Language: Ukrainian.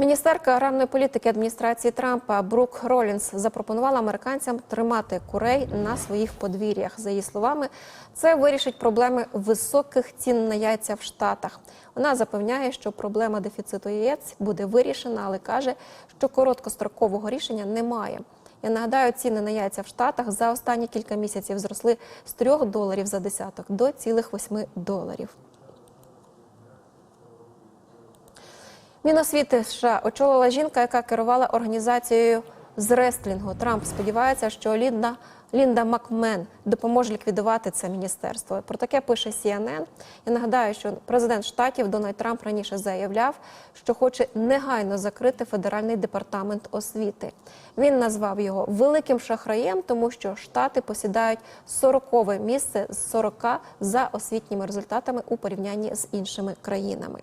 Міністерка аграрної політики адміністрації Трампа Брук Ролінс запропонувала американцям тримати курей на своїх подвір'ях. За її словами, це вирішить проблеми високих цін на яйця в Штатах. Вона запевняє, що проблема дефіциту яєць буде вирішена, але каже, що короткострокового рішення немає. Я нагадаю, ціни на яйця в Штатах за останні кілька місяців зросли з 3 доларів за десяток до цілих 8 доларів. Міносвіти США очолила жінка, яка керувала організацією з рестлінгу. Трамп сподівається, що Лінда, Лінда Макмен допоможе ліквідувати це міністерство. Про таке пише CNN. Я нагадаю, що президент штатів Дональд Трамп раніше заявляв, що хоче негайно закрити федеральний департамент освіти. Він назвав його великим шахраєм, тому що штати посідають 40-ве місце з 40 за освітніми результатами у порівнянні з іншими країнами.